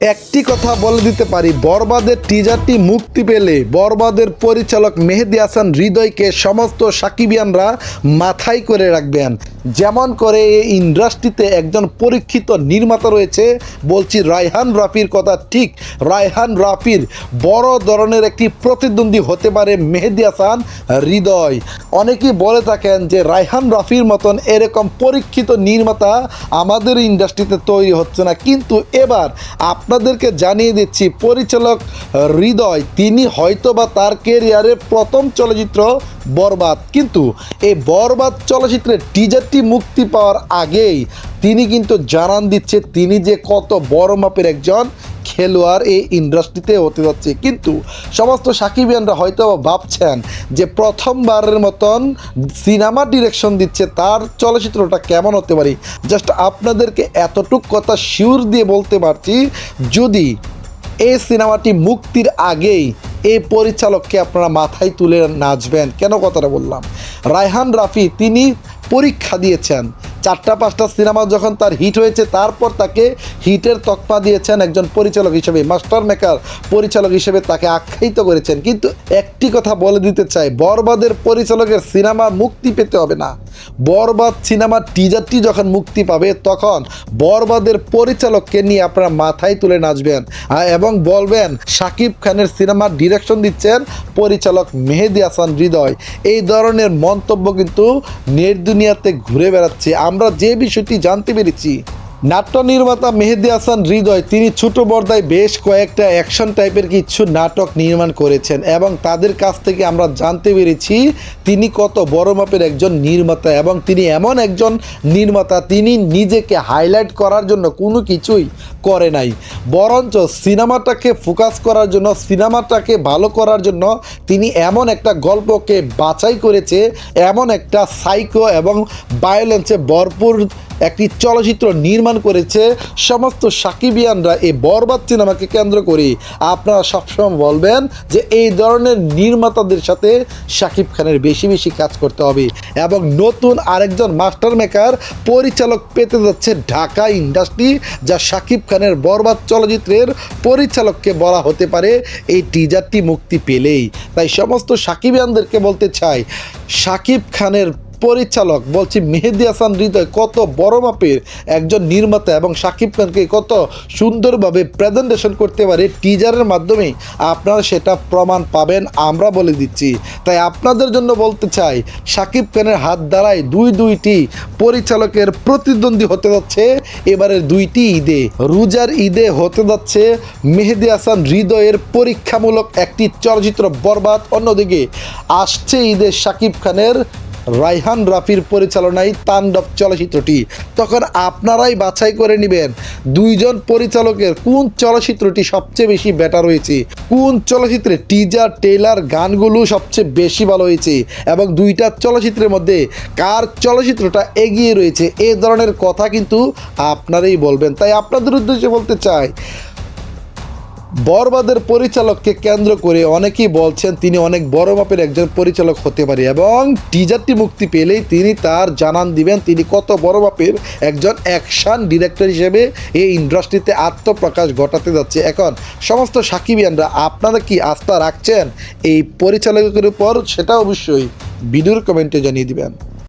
একটি কথা বলে দিতে পারি, বরবাদের টিজারটি মুক্তি পেলে বরবাদের পরিচালক মেহেদি হাসান হৃদয়কে সমস্ত সাকিবিয়ানরা মাথায় করে রাখবেন। যেমন করে এই ইন্ডাস্ট্রিতে একজন পরীক্ষিত নির্মাতা রয়েছে, বলছি রায়হান রাফির কথা। ঠিক, রায়হান রাফির বড় ধরনের একটি প্রতিদ্বন্দ্বী হতে পারে মেহেদি হাসান হৃদয়। অনেকেই বলে থাকেন যে রায়হান রাফির মতন এরকম পরীক্ষিত নির্মাতা আমাদের ইন্ডাস্ট্রিতে তৈরি হচ্ছে না। কিন্তু এবার আপনাদেরকে জানিয়ে দিচ্ছি, পরিচালক হৃদয়, তিনি হয়তো বা তার কেরিয়ারের প্রথম চলচ্চিত্র বরবাদ। কিন্তু এই বরবাদ চলচ্চিত্রের টিজারটি মুক্তি পাওয়ার আগেই তিনি কিন্তু জানান দিচ্ছে, তিনি যে কত বড় মাপের একজন খেলোয়াড় এই ইন্ডাস্ট্রিতে হতে যাচ্ছে। কিন্তু সমস্ত সাকিবিয়ানরা হয়তো ভাবছেন যে প্রথমবারের মতন সিনেমা ডিরেকশন দিচ্ছে, তার চলচ্চিত্রটা কেমন হতে পারে? জাস্ট আপনাদেরকে এতটুক কথা শিওর দিয়ে বলতে পারছি, যদি এই সিনেমাটি মুক্তির আগেই এই পরিচালককে আপনারা মাথায় তুলে নাচবেন। কেন কথাটা বললাম? রায়হান রাফি তিনি পরীক্ষা দিয়েছেন চারটা পাঁচটা সিনেমা যখন তার হিট হয়েছে, তারপর তাকে হিটের তকমা দিয়েছেন একজন পরিচালক হিসেবে, মাস্টার মেকার পরিচালক হিসেবে তাকে আখ্যায়িত করেছেন। কিন্তু একটি কথা বলে দিতে চাই, বরবাদের পরিচালকের সিনেমা মুক্তি পেতে হবে না। বরবাদ সিনেমার টিজারটি যখন মুক্তি পাবে, তখন বরবাদের পরিচালককে নিয়ে আপনারা মাথায় তুলে নাচবেন। এবং বলবেন শাকিব খানের সিনেমার ডিরেকশন দিচ্ছেন পরিচালক মেহেদি হাসান হৃদয়। এই ধরনের মন্তব্য কিন্তু নেট দুনিয়াতে ঘুরে বেড়াচ্ছে। আমরা যে বিষয়টি জানতে পেরেছি নাট্য নির্মাতা মেহেদি হাসান হৃদয়, তিনি ছোট পর্দায় বেশ কয়েকটা অ্যাকশন টাইপের কিছু নাটক নির্মাণ করেছেন এবং তাদের কাছ থেকে আমরা জানতে পেরেছি তিনি কত বড় মাপের একজন নির্মাতা এবং তিনি এমন একজন নির্মাতা, তিনি নিজেকে হাইলাইট করার জন্য কোনো কিছুই করে নাই। বরঞ্চ সিনেমাটাকে ফোকাস করার জন্য, সিনেমাটাকে ভালো করার জন্য তিনি এমন একটা গল্পকে বাছাই করেছে, এমন একটা সাইকো এবং ভায়োলেন্সে ভরপুর একটি চলচ্চিত্র নির্মাণ করেছে সমস্ত সাকিবিয়ানরা এই বরবাদ সিনেমাকে কেন্দ্র করে। আপনারা সবসময় বলবেন যে এই ধরনের নির্মাতাদের সাথে শাকিব খানের বেশি বেশি কাজ করতে হবে এবং নতুন আরেকজন মাস্টার মেকার পরিচালক পেতে যাচ্ছে ঢাকা ইন্ডাস্ট্রি, যা সাকিব খানের বরবাদ চলচ্চিত্রের পরিচালককে বলা হতে পারে এই টিজারটি মুক্তি পেলেই। তাই সমস্ত সাকিবিয়ানদেরকে বলতে চাই শাকিব খানের পরিচালক। বলছি, মেহেদি হাসান হৃদয় কত বড় মাপের একজন নির্মাতা এবং শাকিব খানকে কত সুন্দরভাবে প্রেজেন্টেশন করতে পারে টিজারের মাধ্যমে, আপনারা সেটা প্রমাণ পাবেন, আমরা বলে দিচ্ছি। তাই আপনাদের জন্য বলতে চাই শাকিব খানের হাত দ্বারাই দুই দুইটি পরিচালকের প্রতিদ্বন্দ্বী হতে যাচ্ছে, এবারের দুইটি ঈদে। রোজার ঈদে হতে যাচ্ছে মেহেদি হাসান হৃদয়ের পরীক্ষামূলক একটি চলচ্চিত্র বরবাদ। অন্যদিকে, আসছে ঈদে শাকিব খানের রাইহান রাফির পরিচালনায় তাণ্ডব চলচ্চিত্রটি। তখন আপনারাই বাছাই করে নেবেন দুইজন পরিচালকের কোন চলচ্চিত্রটি সবচেয়ে বেশি বেটার হয়েছে, কোন চলচ্চিত্রে টিজার টেইলার গানগুলো সবচেয়ে বেশি ভালো হয়েছে এবং দুইটা চলচ্চিত্রের মধ্যে কার চলচ্চিত্রটা এগিয়ে রয়েছে, এ ধরনের কথা কিন্তু আপনারাই বলবেন। তাই আপনাদের উদ্দেশ্যে বলতে চাই বরবাদের পরিচালককে কেন্দ্র করে অনেকেই বলছেন তিনি অনেক বড় মাপের একজন পরিচালক হতে পারে এবং টিজারটি মুক্তি পেলেই তিনি তার জানান দিবেন তিনি কত বড় মাপের একজন অ্যাকশন ডিরেক্টর হিসেবে এই ইন্ডাস্ট্রিতে আত্মপ্রকাশ ঘটাতে যাচ্ছে। এখন সমস্ত সাকিবিয়ানরা আপনারা কি আস্থা রাখছেন এই পরিচালকের উপর? সেটা অবশ্যই ভিডিওর কমেন্টে জানিয়ে দিবেন।